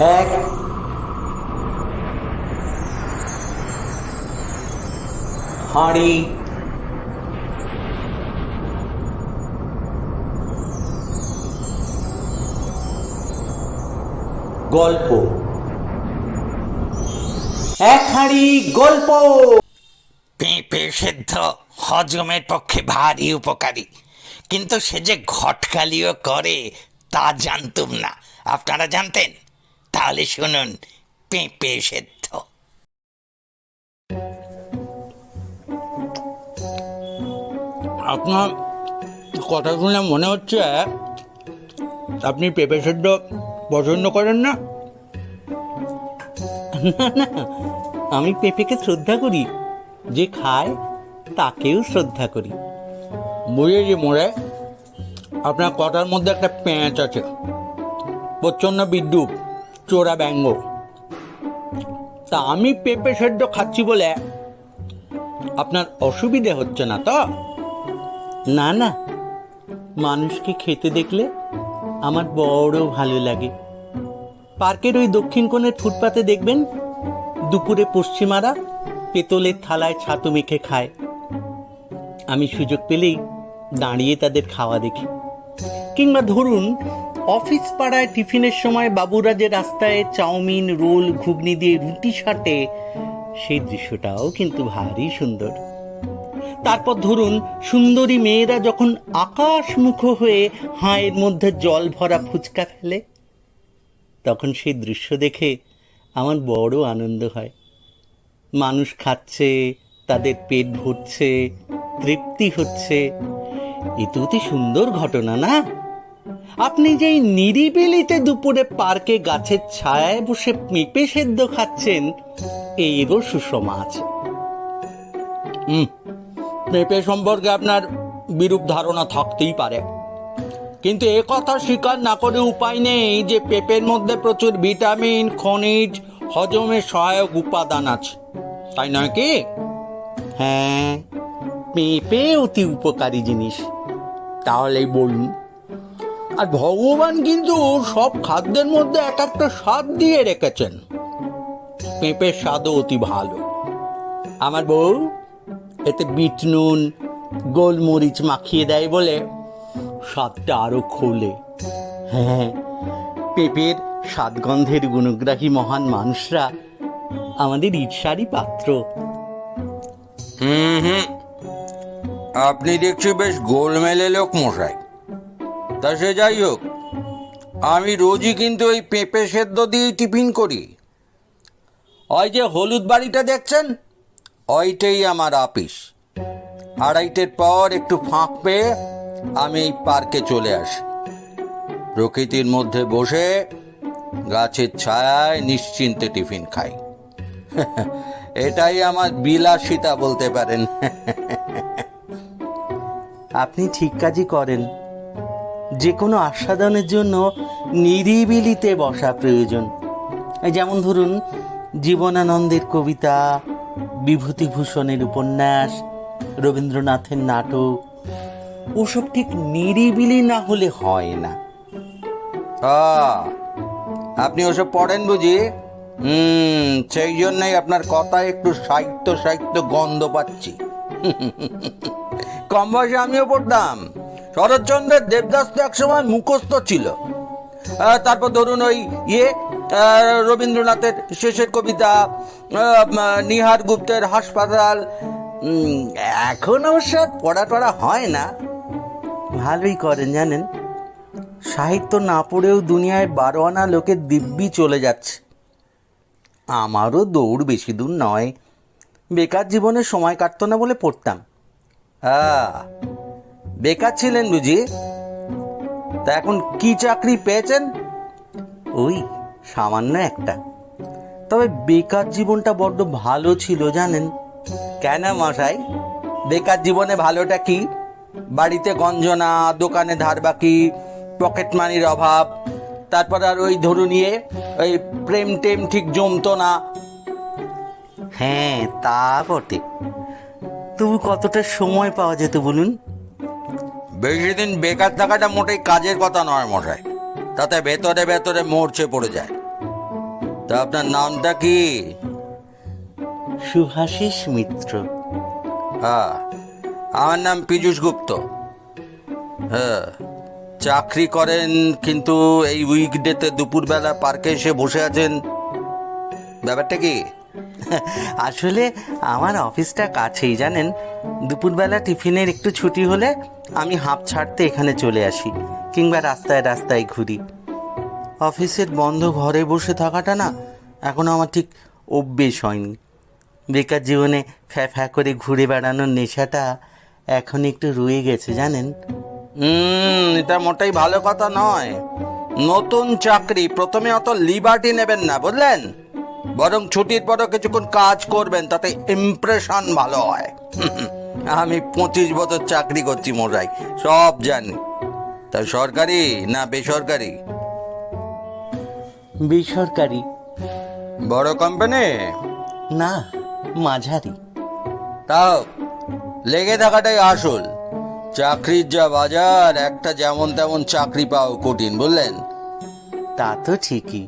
এক। হাঁড়ি। গল্প। এক হাঁড়ি গল্প। পেঁপে সেদ্ধ, হজমের পক্ষে ভারী উপকারী। কিন্তু সে যে ঘটকালিও করে, তা জানতুম না। আপনারা জানতেন? তাহলে শুনুন পেঁপে সেদ্ধ। আপনার কথা শুনে মনে হচ্ছে আপনি পেঁপে সেদ্ধ পছন্দ করেন না? না না আমি পেঁপেকে শ্রদ্ধা করি। যে খায় তাকেও শ্রদ্ধা করি। বুঝেছি মোড়ে আপনার কথার মধ্যে একটা প্যাঁচ আছে প্রচণ্ড বিদ্যুৎ চোরা ব্যঙ্গ। তা আমি পেঁপে সেদ্ধ খাচ্ছি বলে আপনার অসুবিধে হচ্ছে না তো? না না। মানুষকে খেতে দেখলে আমার বড় ভালো লাগে। পার্কের ওই দক্ষিণ কোণের ফুটপাতে দেখবেন, দুপুরে পশ্চিমারা পেতলের থালায় ছাতু মেখে খায়। আমি সুযোগ পেলেই দাঁড়িয়ে তাদের খাওয়া দেখি। কিংবা ধরুন অফিস পাড়ায় টিফিনের সময় বাবুরা যে রাস্তায় চাউমিন, রোল, ঘুগনি দিয়ে রুটি সাটে। সেই দৃশ্যটাও কিন্তু ভারী সুন্দর। তারপর ধরুন, সুন্দরী মেয়েরা যখন আকাশ আকাশমুখ হয়ে হাঁয়ের মধ্যে জল ভরা ফুচকা ফেলে, তখন সেই দৃশ্য দেখে আমার বড় আনন্দ হয়। মানুষ খাচ্ছে, তাদের পেট ভরছে, তৃপ্তি হচ্ছে। এ তো অতি সুন্দর ঘটনা, না? আপনি যেই নিরিবিলিতে দুপুরে পার্কে গাছের ছায়ায় বসে পেঁপে সেদ্ধ খাচ্ছেন এরও সুষমা আছে। পেঁপে সম্পর্কে আপনার বিরূপ ধারণা থাকতেই পারে। কিন্তু এ কথা স্বীকার না করে উপায় নেই যে পেঁপের মধ্যে প্রচুর ভিটামিন, খনিজ, হজমে সহায়ক উপাদান আছে। তাই নয় কি? হ্যাঁ পেঁপে অতি উপকারী জিনিস। তাহলেই বলুন আর ভগবান কিন্তু সব খাদ্যের মধ্যে এক একটা স্বাদ দিয়ে রেখেছেন। পেঁপের স্বাদও অতি ভালো। আমার বউ এতে বিট নুন, গোলমরিচ মাখিয়ে দেয় বলে স্বাদটা আরও খোলে। হ্যাঁ পেঁপের স্বাদগন্ধের গুণগ্রাহী মহান মানুষরা আমাদের ঈর্ষারই পাত্র। হুম হুম। আপনি দেখছি বেশ গোলমেলে লোক মশাই। তা সে যাই হোক, আমি রোজই কিন্তু ওই পেঁপে সেদ্ধ দিয়েই টিফিন করি। ওই যে হলুদ বাড়িটা দেখছেন? ওইটাই আমার আপিস আড়াইটের পর একটু ফাঁক পেয়ে আমি এই পার্কে চলে আসি। প্রকৃতির মধ্যে বসে গাছের ছায়ায় নিশ্চিন্তে টিফিন খাই। এটাই আমার বিলাসিতা বলতে পারেন। আপনি ঠিক কাজই করেন। যে কোনো আস্বাদনের জন্য নিরিবিলিতে বসা প্রয়োজন। যেমন ধরুন, জীবনানন্দের কবিতা, বিভূতিভূষণের উপন্যাস, রবীন্দ্রনাথের নাটক, ওসব ঠিক নিরিবিলি না হলে হয় না। আপনি ওসব পড়েন বুঝি? হুম, সেই জন্যই আপনার কথায় একটু সাহিত্য সাহিত্য গন্ধ পাচ্ছি। কম বয়সে আমিও পড়তাম। শরৎচন্দ্রের দেবদাস তো একসময় মুখস্থ ছিল। তারপর ধরুন ওই ইয়ে রবীন্দ্রনাথের শেষের কবিতা নিহার গুপ্তের হাসপাতাল। এখন অবশ্য পড়া টড়া হয় না। ভালোই করেন, জানেন? সাহিত্য না পড়েও দুনিয়ায় বারো আনা লোকের দিব্যি চলে যাচ্ছে। আমারও দৌড় বেশি দূর নয়। বেকার জীবনে সময় কাটতো না বলে পড়তাম। হ্যাঁ বেকার ছিলেন বুঝি? তা এখন কি চাকরি পেয়েছেন? ওই, সামান্য একটা। তবে বেকার জীবনটা বড্ড ভালো ছিল, জানেন? কেন মশাই? বেকার জীবনে ভালোটা কি? বাড়িতে গঞ্জনা, দোকানে ধার বাকি, পকেট মানির অভাব, তারপর আর ওই ধরুন নিয়ে ওই প্রেম টেম ঠিক জমতো না। হ্যাঁ তা বটে। তবু কতটা সময় পাওয়া যেত বলুন? বেশি দিন বেকার থাকাটা মোটেই কাজের কথা নয় মশাই। তাতে ভেতরে ভেতরে মরছে পড়ে যায়। তা আপনার নামটা কি? শুভাশিস মিত্র। হ্যাঁ আমার নাম পীযূষ গুপ্ত। হ্যাঁ চাকরি করেন কিন্তু এই উইকডেতে দুপুরবেলা পার্কে এসে বসে আছেন। ব্যাপারটা কি? আসলে আমার অফিসটা কাছেই, জানেন? দুপুরবেলা টিফিনের একটু ছুটি হলে আমি হাঁপ ছাড়তে এখানে চলে আসি, কিংবা রাস্তায় রাস্তায় ঘুরি। অফিসের বন্ধ ঘরে বসে থাকাটা না, এখনও আমার ঠিক অভ্যেস হয়নি। বেকার জীবনে ফ্যা ফ্যা করে ঘুরে বেড়ানোর নেশাটা এখন একটু রয়ে গেছে, জানেন? এটা মোটাই ভালো কথা নয়। নতুন চাকরি, প্রথমে অত লিবার্টি নেবেন না, বুঝলেন? বরং ছুটির পরও কিছুক্ষণ কাজ করবেন তাতে ইমপ্রেশন ভালো হয়। আমি পঁচিশ বছর চাকরি করছি মশাই সব জানি। তা সরকারি না বেসরকারি? বেসরকারি। বড় কোম্পানি না মাঝারি। তাও লেগে থাকাটাই আসল। চাকরির যা বাজার একটা যেমন তেমন চাকরি পাও কঠিন বললেন তা তো ঠিকই।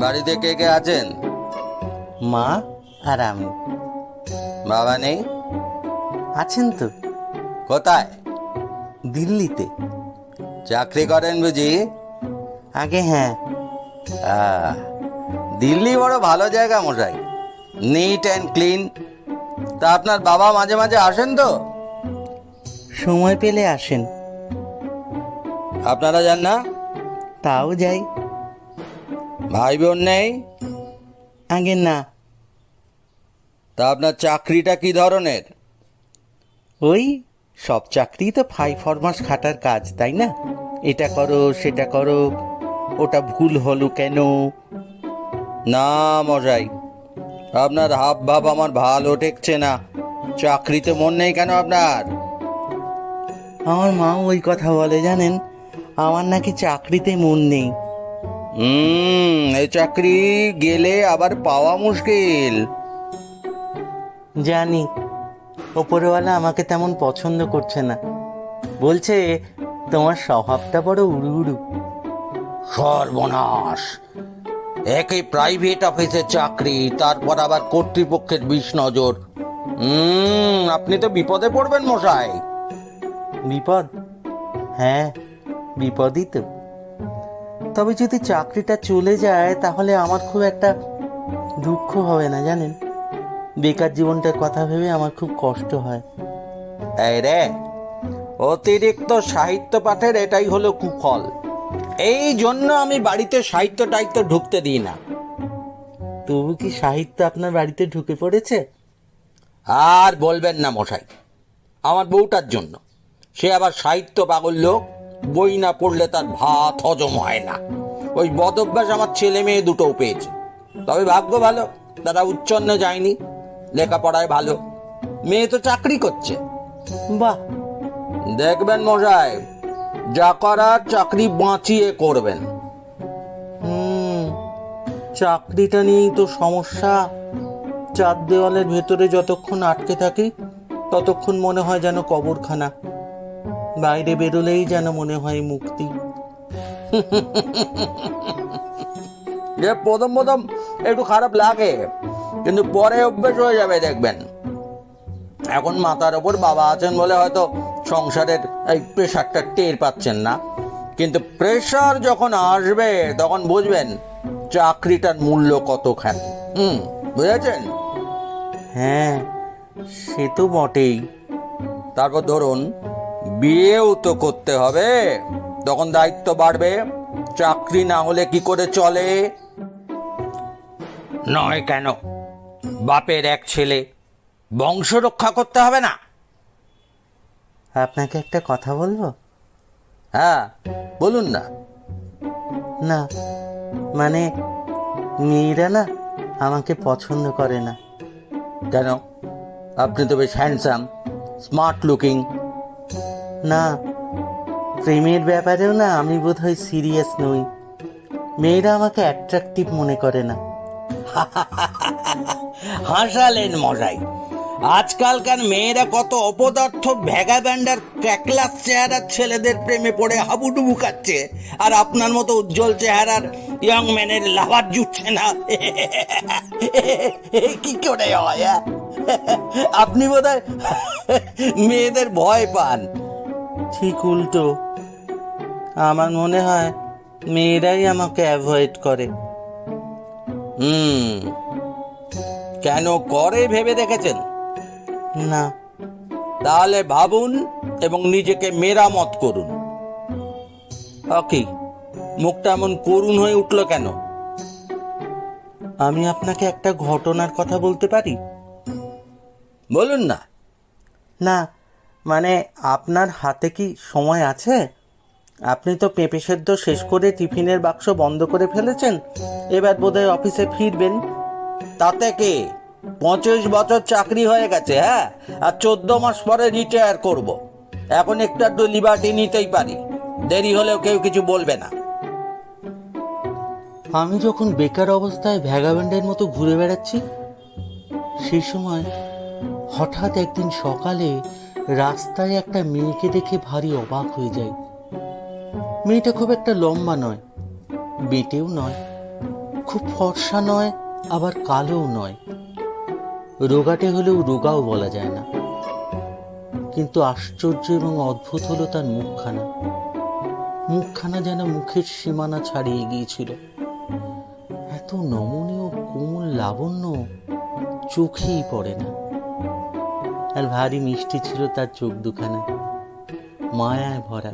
বাড়িতে কে কে আছেন? মা আর আমি। বাবা নেই? আছেন তো। কোথায়? দিল্লিতে। চাকরি করেন বুঝি? আগে হ্যাঁ। আহ, দিল্লি বড় ভালো জায়গা মশাই। Neat and clean. তা আপনার বাবা মাঝে মাঝে আসেন তো? সময় পেলে আসেন। আপনারা যান না? তাও যাই। ভাই বোন নেই? আগে না। তা আপনার চাকরিটা কি ধরনের? ওই সব চাকরি তো ফাই ফরমাস খাটার কাজ তাই না? এটা করো সেটা করো ওটা ভুল হলো কেন? না মজাই আপনার হাব ভাব আমার ভালো ঠেকছে না। চাকরিতে মন নেই কেন আপনার? আমার মা ওই কথা বলে জানেন? আমার নাকি চাকরিতে মন নেই। হুম এই চাকরি গেলে আবার পাওয়া মুশকিল। জানি ওপরওয়ালা আমাকে তেমন পছন্দ করছে না। বলছে তোমার স্বভাবটা বড় উড়ু উড়ু সর্বনাশ। একই প্রাইভেট অফিসে চাকরি তারপর আবার কর্তৃপক্ষের বিষ নজর। হুম আপনি তো বিপদে পড়বেন মশাই। বিপদ? হ্যাঁ বিপদই তো। তবে যদি চাকরিটা চলে যায় তাহলে আমার খুব একটা দুঃখ হবে না জানেন? বেকার জীবনটার কথা ভেবে আমার খুব কষ্ট হয়। এই রে অতিরিক্ত সাহিত্য পাঠের এটাই হলো কুফল। এই জন্য আমি বাড়িতে সাহিত্য টাহিত্য ঢুকতে দিই না। তবু কি সাহিত্য আপনার বাড়িতে ঢুকে পড়েছে? আর বলবেন না মশাই আমার বউটার জন্য। সে আবার সাহিত্য পাগল লোক বই না পড়লে তার ভাত হজম হয় না। ওই বদভ্যাস আমার ছেলে মেয়ে দুটোও পেয়েছে। তবে ভাগ্য ভালো তারা উচ্ছন্নে যায়নি লেখাপড়ায় ভালো। মেয়ে তো চাকরি করছে। বাহ। দেখবেন মশাই যা করার চাকরি বাঁচিয়ে করবেন। হুম চাকরিটা নিয়েই তো সমস্যা। চার দেওয়ালের ভেতরে যতক্ষণ আটকে থাকি ততক্ষণ মনে হয় যেন কবরখানা। বাইরে বেরোলেই যেন মনে হয় মুক্তি। যে প্রথম প্রথম একটু খারাপ লাগে কিন্তু পরে অভ্যেস হয়ে যাবে দেখবেন। এখন মাথার ওপর বাবা আছেন বলে হয়তো সংসারের এই প্রেশারটা টের পাচ্ছেন না। কিন্তু প্রেশার যখন আসবে তখন বুঝবেন চাকরিটার মূল্য কতখানি। হুম বুঝেছেন? হ্যাঁ সে তো বটেই। তারপর ধরুন বিয়েও তো করতে হবে। তখন দায়িত্ব বাড়বে। চাকরি না হলে কি করে চলে? নয় কেন? বাপের এক ছেলে। বংশ রক্ষা করতে হবে না। আপনাকে একটা কথা বলব? হ্যাঁ বলুন না। না মানে মেয়েরা না আমাকে পছন্দ করে না। কেন? আপনি তো বেশ হ্যান্ডসাম স্মার্ট লুকিং না, প্রেমের ব্যাপারেও না আমি বোধহয় সিরিয়াস নই। মেয়েরা আমাকে অ্যাট্রাকটিভ মনে করে না। হাসালেন মশাই, আজকালকার মেয়েরা কত অপদার্থ ভ্যাগা ব্যান্ডার ক্যাকলাস চেহারার ছেলেদের প্রেমে পড়ে হাবুডুবু খাচ্ছে, আর আপনার মতো উজ্জ্বল চেহারার ইয়ং ম্যানের লাভার জুটছে না। কি করে হয় হ্যাঁ? আপনি বোধহয় মেয়েদের ভয় পান। ঠিক উল্টো। আমার মনে হয় মেয়েরাই আমাকে অ্যাভয়েড করে। হুম। কেন করে ভেবে দেখেছেন? না। তাহলে ভাবুন এবং নিজেকে মেরামত করুন। ওকে মুখটা এমন করুণ হয়ে উঠল কেন? আমি আপনাকে একটা ঘটনার কথা বলতে পারি? বলুন না। না। মানে আপনার হাতে কি সময় আছে? আপনি তো পেঁপে সেদ্ধ শেষ করে টিফিনের বাক্স বন্ধ করে ফেলেছেন। এবার বোধহয় অফিসে ফিরবেন। তাতে কি পঁচিশ বছর চাকরি হয়ে গেছে হ্যাঁ? আর চোদ্দ মাস পরে রিটায়ার করব। এখন একটু একটু লিবার্টি নিতেই পারি। দেরি হলেও কেউ কিছু বলবে না। আমি যখন বেকার অবস্থায় ভ্যাগাব্যান্ডের মতো ঘুরে বেড়াচ্ছি, সেই সময় হঠাৎ একদিন সকালে রাস্তায় একটা মেয়েকে দেখে ভারী অবাক হয়ে যাই মেয়েটা খুব একটা লম্বা নয়, বেটেও নয়, খুব ফর্সা নয়, আবার কালোও নয়। রোগাটে হলেও রোগাও বলা যায় না। কিন্তু আশ্চর্য এবং অদ্ভুত হলো তার মুখখানা। মুখখানা যেন মুখের সীমানা ছাড়িয়ে গিয়েছিল। এত নমনীয়, কোমল, লাবণ্য চোখেই পড়ে না। আর ভারী মিষ্টি ছিল তার চোখ দুখানা। মায়ায় ভরা।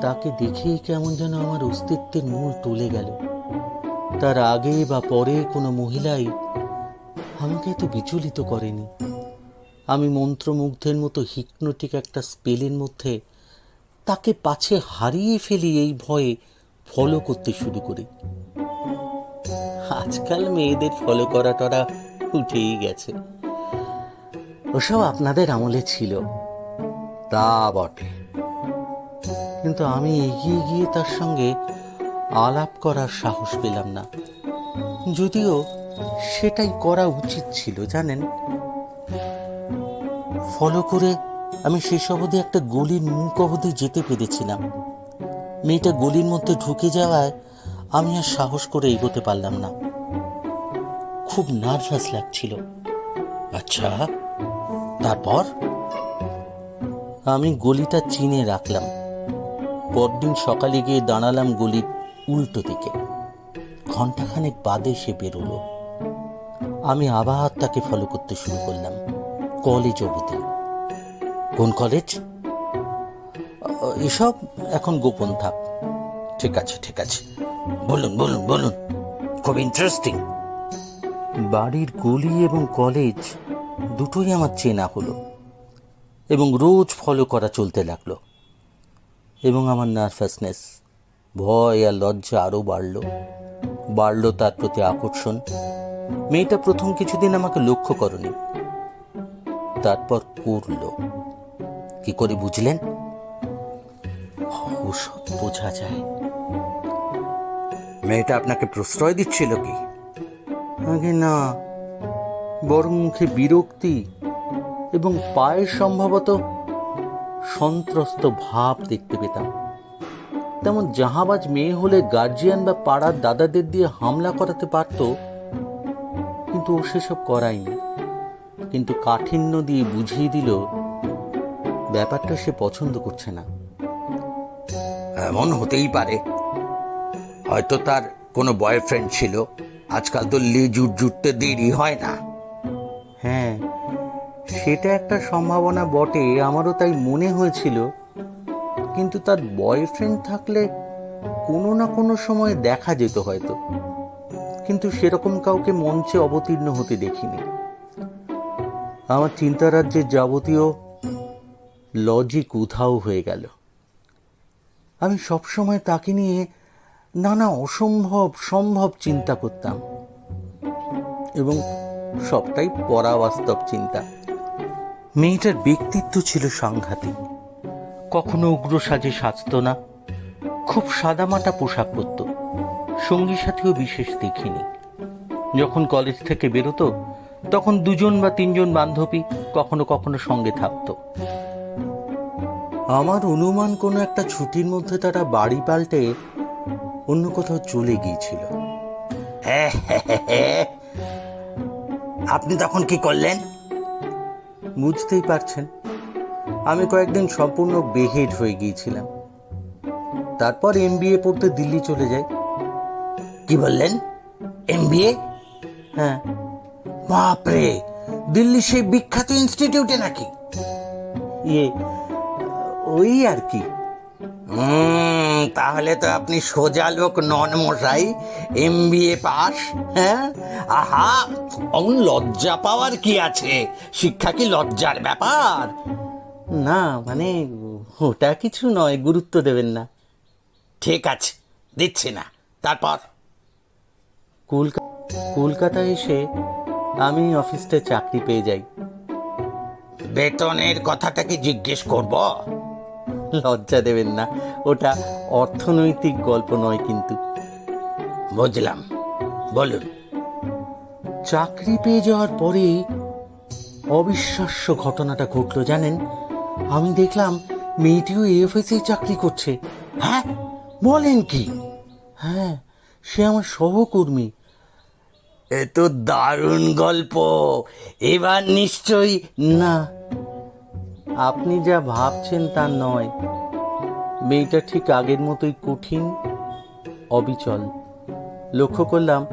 তাকে দেখেই কেমন যেন আমার অস্তিত্বের মূল টলে গেল। তার আগে বা পরে কোনো মহিলাই আমাকে এত বিচলিত করেনি। আমি মন্ত্রমুগ্ধের মতো হিকনোটিক একটা স্পেলের মধ্যে তাকে পাছে হারিয়ে ফেলি এই ভয়ে ফলো করতে শুরু করি। আজকাল মেয়েদের ফলো করা টরা উঠেই গেছে। ওসব আপনাদের আমলে ছিল। তা বটে। কিন্তু আমি এগিয়ে গিয়ে তার সঙ্গে আলাপ করার সাহস পেলাম না। যদিও সেটাই করা উচিত ছিল জানেন? ফলো করে আমি শেষ অবধি একটা গলির মুখ অবধি যেতে পেরেছিলাম। মেয়েটা গলির মধ্যে ঢুকে যাওয়ায় আমি আর সাহস করে এগোতে পারলাম না। খুব নার্ভাস লাগছিল। আচ্ছা তারপর? আমি গলিটা চিনে রাখলাম। পরদিন সকালে গিয়ে দাঁড়ালাম গলির উল্টো দিকে। ঘন্টাখানেক বাদে সে বেরোলো। আমি আবার তাকে ফলো করতে শুরু করলাম। কলেজ অবধি। কোন কলেজ? এসব এখন গোপন থাক। ঠিক আছে ঠিক আছে। বলুন বলুন বলুন। খুব ইন্টারেস্টিং বাড়ির গলি এবং কলেজ দুটোই আমার চেনা হলো এবং রোজ ফলো করা চলতে লাগল এবং আমার নার্ভাসনেস ভয় আর লজ্জা আরও বাড়লো। বাড়লো তার প্রতি আকর্ষণ। মেয়েটা প্রথম কিছুদিন আমাকে লক্ষ্য করনি। তারপর করল। কি করে বুঝলেন? ওসব বোঝা যায়। মেয়েটা আপনাকে প্রশ্রয় দিচ্ছিল কি? আগে না। বরং মুখে বিরক্তি এবং পায়ে সম্ভবত সন্ত্রস্ত ভাব দেখতে পেতাম। তেমন জাহাবাজ মেয়ে হলে গার্জিয়ান বা পাড়ার দাদাদের দিয়ে হামলা করাতে পারত, কিন্তু ও সেসব করায়নি। কিন্তু কাঠিন্য দিয়ে বুঝিয়ে দিল, ব্যাপারটা সে পছন্দ করছে না। এমন হতেই পারে। হয়তো তার কোনো বয়ফ্রেন্ড ছিল। আজকাল তো লিজুট জুটতে দেরি হয় না। হ্যাঁ সেটা একটা সম্ভাবনা বটে, আমারও তাই মনে হয়েছিল। কিন্তু তার বয়ফ্রেন্ড থাকলে কোনো না কোনো সময় দেখা যেত হয়তো। কিন্তু সেরকম কাউকে মঞ্চে অবতীর্ণ হতে দেখিনি। আমার চিন্তারাজ্যের যাবতীয় লজিক উধাও হয়ে গেল। আমি সবসময় তাকে নিয়ে নানা অসম্ভব, সম্ভব চিন্তা করতাম। এবং সবটাই পরাবাস্তব চিন্তা। মেয়েটার ব্যক্তিত্ব ছিল সাংঘাতিক। কখনো উগ্র সাজে সাজত না। খুব সাদামাটা পোশাক পরত। সঙ্গী সাথেও বিশেষ দেখিনি। যখন কলেজ থেকে বেরোতো, তখন দুজন বা তিনজন বান্ধবী কখনো কখনো সঙ্গে থাকত। আমার অনুমান কোনো একটা ছুটির মধ্যে তারা বাড়ি পাল্টে অন্য কোথাও চলে গিয়েছিল। আপনি তখন কি করলেন? বুঝতেই পারছেন আমি কয়েকদিন সম্পূর্ণ বেহেড হয়ে গিয়েছিলাম। তারপর এম পড়তে দিল্লি চলে যাই। কি বললেন? এমবিএ হ্যাঁ। বাপরে দিল্লি সেই বিখ্যাত ইনস্টিটিউটে নাকি? ইয়ে ওই আর কি। হুম তাহলে তো আপনি সোজা লোক নন মশাই এম বি এ পাস হ্যাঁ? আহা, অমন লজ্জা পাওয়ার কি আছে? শিক্ষা কি লজ্জার ব্যাপার? না মানে ওটা কিছু নয়, গুরুত্ব দেবেন না। ঠিক আছে, দিচ্ছি না। তারপর? কলকাতা কলকাতায় এসে আমি অফিসটায় চাকরি পেয়ে যাই। বেতনের কথাটা কি জিজ্ঞেস করব? লজ্জা দেবেন না। ওটা অর্থনৈতিক গল্প নয় কিন্তু। বুঝলাম। বলুন। চাকরি পেয়ে যাওয়ার পরে অবিশ্বাস্য ঘটনাটা ঘটলো জানেন? আমি দেখলাম মেয়েটিও এফএসএ চাকরি করছে। হ্যাঁ? বলেন কি? হ্যাঁ সে আমার সহকর্মী। এ তো দারুণ গল্প। এবার নিশ্চয়ই না আপনি যা ভাবছেন তা নয়। মেয়েটা ঠিক আগের মতোই কঠিন অবিচল। লক্ষ্য করলাম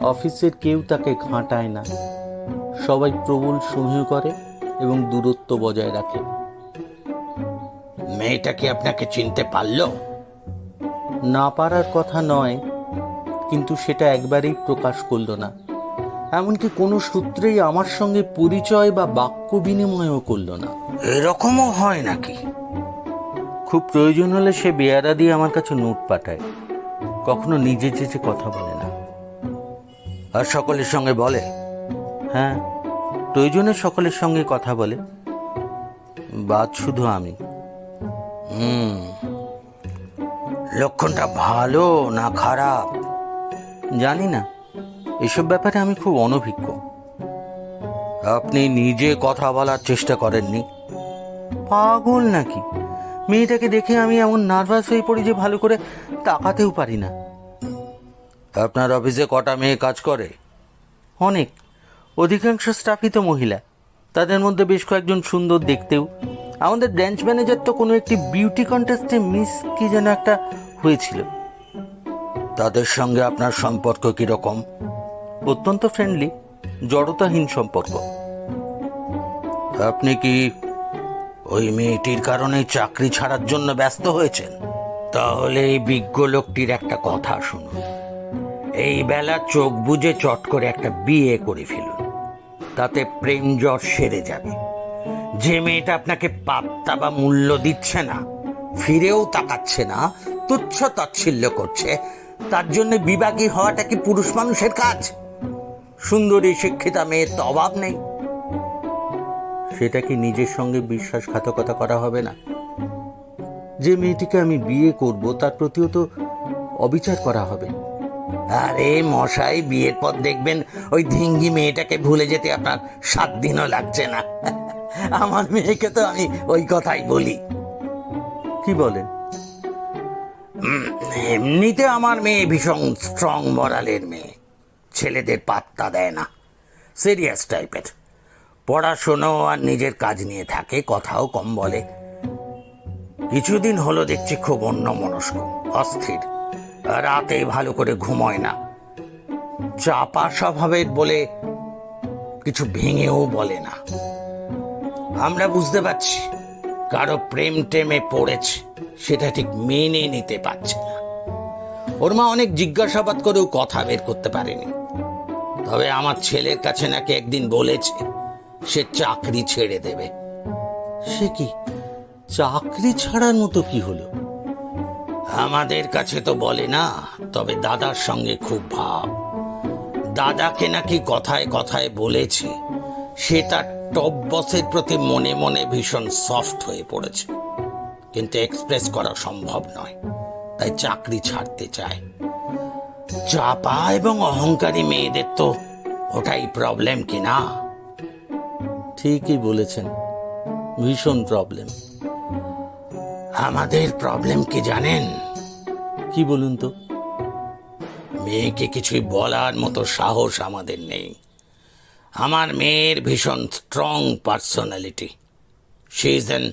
অফিসের কেউ তাকে ঘাঁটায় না। সবাই প্রবল সমীহ করে এবং দূরত্ব বজায় রাখে। মেয়েটা কি আপনাকে চিনতে পারল? না পারার কথা নয় কিন্তু সেটা একবারেই প্রকাশ করল না। এমনকি কোনো সূত্রেই আমার সঙ্গে পরিচয় বা বাক্য বিনিময়ও করল না। এরকমও হয় নাকি? খুব প্রয়োজন হলে সে বেয়ারা দিয়ে আমার কাছে নোট পাঠায়। কখনো নিজে চেচে কথা বলে না। আর সকলের সঙ্গে বলে? হ্যাঁ প্রয়োজনে সকলের সঙ্গে কথা বলে। বাদ শুধু আমি। হুম লক্ষণটা ভালো না খারাপ? জানি না এসব ব্যাপারে আমি খুব অনভিজ্ঞ। আপনি নিজে কথা বলার চেষ্টা করেননি। পাগল নাকি? মেয়েটাকে দেখে আমি এমন নার্ভাস হয়ে পড়ি যে ভালো করে তাকাতেও পারি না। আপনার অফিসে কটা মেয়ে কাজ করে? অনেক। অধিকাংশ স্টাফই তো মহিলা। তাদের মধ্যে বেশ কয়েকজন সুন্দর দেখতেও। আমাদের ব্রাঞ্চ ম্যানেজার তো কোনো একটি বিউটি কন্টেস্টে মিস কি যেন একটা হয়েছিল। তাদের সঙ্গে আপনার সম্পর্ক কীরকম? অত্যন্ত ফ্রেন্ডলি জড়তাহীন সম্পর্ক। আপনি কি ওই মেয়েটির কারণে চাকরি ছাড়ার জন্য ব্যস্ত হয়েছেন? তাহলে এই বিজ্ঞ লোকটির একটা কথা শুনুন। এই বেলা চোখ বুজে চট করে একটা বিয়ে করে ফেলুন। তাতে প্রেম জ্বর সেরে যাবে। যে মেয়েটা আপনাকে পাত্তা বা মূল্য দিচ্ছে না, ফিরেও তাকাচ্ছে না, তুচ্ছ তাচ্ছিল্য করছে, তার জন্য বিবাগী হওয়াটা কি পুরুষ মানুষের কাজ? সুন্দরী শিক্ষিতা মেয়ের তো অভাব নেই। সেটা কি নিজের সঙ্গে বিশ্বাসঘাতকতা করা হবে না? যে মেয়েটিকে আমি বিয়ে করব তার প্রতিও তো অবিচার করা হবে। আরে মশাই বিয়ের পর দেখবেন ওই ধিঙ্গি মেয়েটাকে ভুলে যেতে আপনার সাত দিনও লাগছে না। আমার মেয়েকে তো আমি ওই কথাই বলি। কি বলেন? এমনিতে আমার মেয়ে ভীষণ স্ট্রং মরালের মেয়ে। ছেলেদের পাত্তা দেয় না। সিরিয়াস টাইপের পড়াশুনো আর নিজের কাজ নিয়ে থাকে, কথাও কম বলে। কিছুদিন হলো দেখছি খুব অন্য মনস্ক অস্থির। রাতে ভালো করে ঘুমোয় না। চাপা স্বভাবের বলে কিছু ভেঙেও বলে না। আমরা বুঝতে পারছি, কারও প্রেম টেমে পড়েছে, সেটা ঠিক মেনে নিতে পারছে না। ওর মা অনেক জিজ্ঞাসাবাদ করেও কথা বের করতে পারেনি। তবে আমার ছেলের কাছে নাকি একদিন বলেছে, সে চাকরি ছেড়ে দেবে। সে কি? চাকরি ছাড়ার মতো কি হলো? আমাদের কাছে তো বলে না, তবে দাদার সঙ্গে খুব ভাব। দাদাকে নাকি কথায় কথায় বলেছে, সে তার টপ বসের প্রতি মনে মনে ভীষণ সফট হয়ে পড়েছে। কিন্তু এক্সপ্রেস করা সম্ভব নয়। তাই চাকরি ছাড়তে চায়। চাপা এবং অহংকারী মেয়েদের তো ওটাই প্রবলেম কি না ঠিকই বলেছেন। ভীষণ প্রবলেম আমাদের প্রবলেম কি জানেন? কি বলুন তো? মেয়েকে কিছুই বলার মতো সাহস আমাদের নেই। আমার মেয়ের ভীষণ strong personality she is an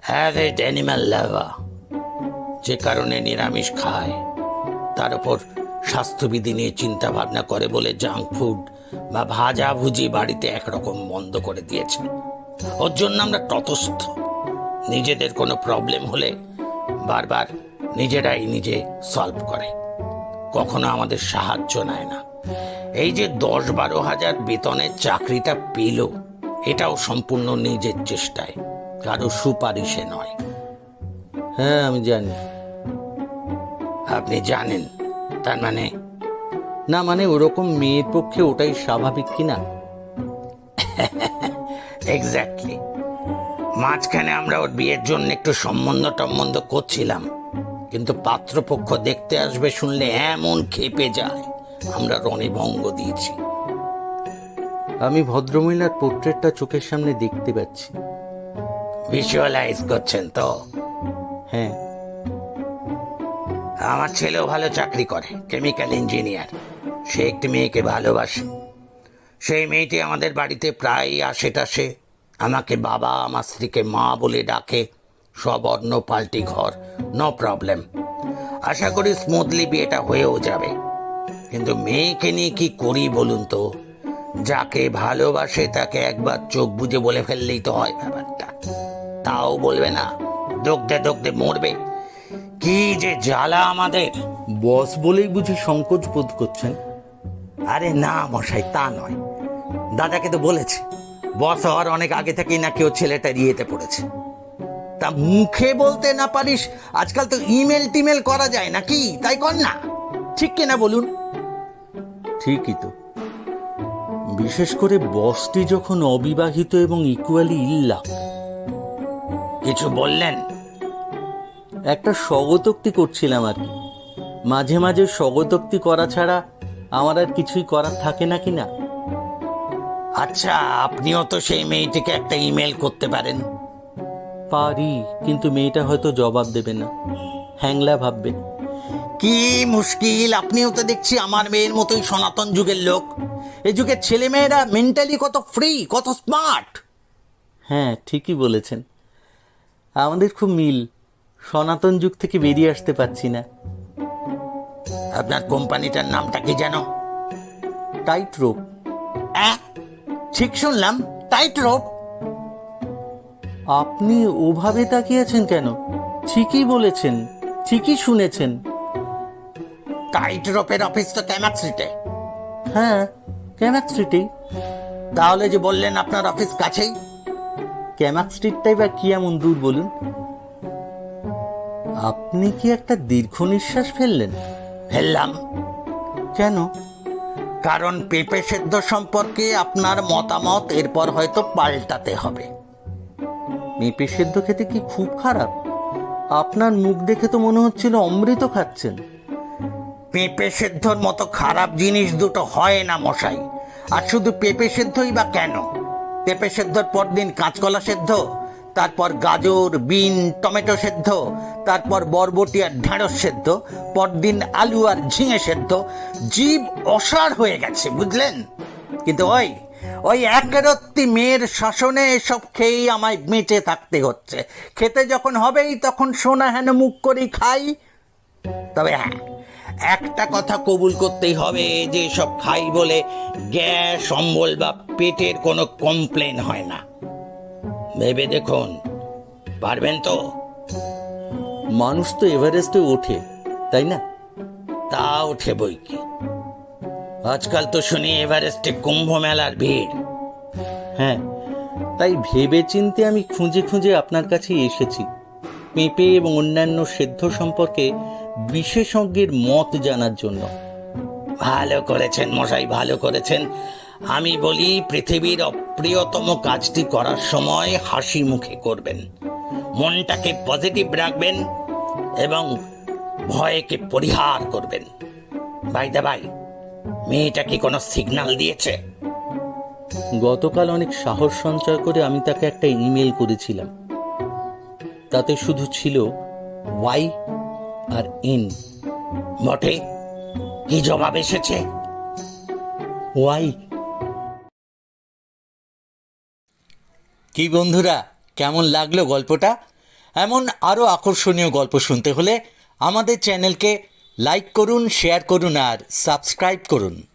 avid animal lover যে কারণে নিরামিষ খায়। তার উপর স্বাস্থ্যবিধি নিয়ে চিন্তা ভাবনা করে বলে জাঙ্ক ফুড বা ভাজা ভুজি বাড়িতে একরকম বন্ধ করে দিয়েছে। ওর জন্য আমরা ততস্থ। নিজেদের কোনো প্রবলেম হলে বারবার নিজেরাই নিজে সলভ করে। কখনো আমাদের সাহায্য নেয় না। এই যে দশ বারো হাজার বেতনের চাকরিটা পেল, এটাও সম্পূর্ণ নিজের চেষ্টায়। কারও সুপারিশে নয়। হ্যাঁ আমি জানি। আপনি জানেন। তার মানে না মানে ওরকম মেয়ের পক্ষে ওটাই স্বাভাবিক কিনা? এক্স্যাক্টলি মাঝখানে আমরা ওর বিয়ের জন্য একটু সম্বন্ধ টম্বন্ধ করছিলাম। কিন্তু পাত্রপক্ষ দেখতে আসবে শুনলে এমন খেপে যায়। আমরা রণে দিয়েছি। আমি ভদ্রমহিলার পোর্ট্রেটটা চোখের সামনে দেখতে পাচ্ছি। ভিজুয়ালাইজ করছেন তো? হ্যাঁ। আমার ছেলেও ভালো চাকরি করে কেমিক্যাল ইঞ্জিনিয়ার সে একটি মেয়েকে ভালোবাসে। সেই মেয়েটি আমাদের বাড়িতে প্রায় আসে টাসে। আমাকে বাবা, আমার স্ত্রীকে মা বলে ডাকে। সবর্ণ পাল্টি ঘর নো প্রবলেম আশা করি স্মুথলি বিয়েটা হয়েও যাবে। কিন্তু মেয়েকে নিয়ে কি করি বলুন তো? যাকে ভালোবাসে তাকে একবার চোখ বুজে বলে ফেললেই তো হয় ব্যাপারটা। তাও বলবে না দগ্ধে দগ্ধে মরবে। কি যে জ্বালা আমাদের। বস বলেই বুঝি সংকোচ বোধ করছেন। আরে না মশাই তা নয়। দাদাকে তো বলেছে বস হওয়ার অনেক আগে থেকেই নাকি ও ছেলেটা ইয়েতে পড়েছে। তা মুখে বলতে না পারিস আজকাল তো ইমেল টিমেল করা যায় নাকি? তাই কর না। ঠিক কিনা বলুন? ঠিকই তো। বিশেষ করে বসটি যখন অবিবাহিত এবং ইকুয়ালি ইল্লা কিছু বললেন? একটা স্বগতোক্তি করছিলাম আর কি। মাঝে মাঝে স্বগতোক্তি করা ছাড়া আমার আর কিছুই করার থাকে না কি না? আচ্ছা আপনিও তো সেই মেয়েটিকে একটা ইমেল করতে পারেন। পারি কিন্তু মেয়েটা হয়তো জবাব দেবে না। হ্যাংলা ভাববে। কি মুশকিল আপনিও তো দেখছি আমার মেয়ের মতোই সনাতন যুগের লোক। এই যুগের ছেলে মেয়েরা মেন্টালি কত ফ্রি কত স্মার্ট হ্যাঁ ঠিকই বলেছেন। আমাদের খুব মিল। সনাতন যুগ থেকে বেরিয়ে আসতে পারছি না। আপনার কোম্পানিটার নামটা কি জানো টাইট রোপ? ঠিক শুনলাম টাইট রোপ আপনি ওভাবে তাকিয়েছেন কেন? ঠিকই বলেছেন ঠিকই শুনেছেন। টাইট রোপের অফিস তো ক্যামাক স্ট্রিটে হ্যাঁ ক্যামাক স্ট্রিটেই তাহলে যে বললেন আপনার অফিস কাছেই। ক্যামাক স্ট্রিটটাই বা কি এমন দূর বলুন? আপনি কি একটা দীর্ঘ নিঃশ্বাস ফেললেন? ফেললাম। কেন? কারণ পেঁপে সেদ্ধ সম্পর্কে আপনার মতামত এরপর হয়তো পাল্টাতে হবে। পেঁপে সেদ্ধ খেতে কি খুব খারাপ? আপনার মুখ দেখে তো মনে হচ্ছিল অমৃত খাচ্ছেন। পেঁপে সেদ্ধর মতো খারাপ জিনিস দুটো হয় না মশাই। আর শুধু পেঁপে সেদ্ধই বা কেন? পেঁপে সেদ্ধর পর দিন কাঁচকলা সেদ্ধ? তারপর গাজর, বিন, টমেটো সেদ্ধ, তারপর বরবটি আর ঢেঁড়স সেদ্ধ, পরদিন আলু আর ঝিঙে সেদ্ধ। জীব অসাড় হয়ে গেছে, বুঝলেন? কিন্তু ওই ওই একরত্তি মেয়ের শাসনে এসব খেয়েই আমায় বেঁচে থাকতে হচ্ছে। খেতে যখন হবেই, তখন সোনা হেন মুখ করেই খাই। তবে হ্যাঁ একটা কথা কবুল করতেই হবে, যে সব খাই বলে গ্যাস, অম্বল বা পেটের কোনো কমপ্লেন হয় না। ভেবে দেখুন। পারবেন তো? মানুষ তো এভারেস্টে ওঠে তাই না? তা ওঠে বই কি। আজকাল তো শুনি এভারেস্টে কুম্ভ মেলার ভিড়। হ্যাঁ তাই ভেবে চিনতে আমি খুঁজে খুঁজে আপনার কাছে এসেছি। পেঁপে এবং অন্যান্য সেদ্ধ সম্পর্কে বিশেষজ্ঞের মত জানার জন্য। ভালো করেছেন মশাই ভালো করেছেন। আমি বলি পৃথিবীর অপ্রিয়তম কাজটি করার সময় হাসি মুখে করবেন। মনটাকে পজিটিভ রাখবেন এবং ভয়কে পরিহার করবেন। ভাই দা ভাই মেয়েটা কি কোনো সিগন্যাল দিয়েছে? গতকাল অনেক সাহস সঞ্চয় করে আমি তাকে একটা ইমেল করেছিলাম। তাতে শুধু ছিল ওয়াই আর ইন বটে কি জবাব এসেছে? ওয়াই কি বন্ধুরা, কেমন লাগল গল্পটা? এমন আরও আকর্ষণীয় গল্প শুনতে হলে আমাদের চ্যানেলকে লাইক করুন, শেয়ার করুন আর সাবস্ক্রাইব করুন।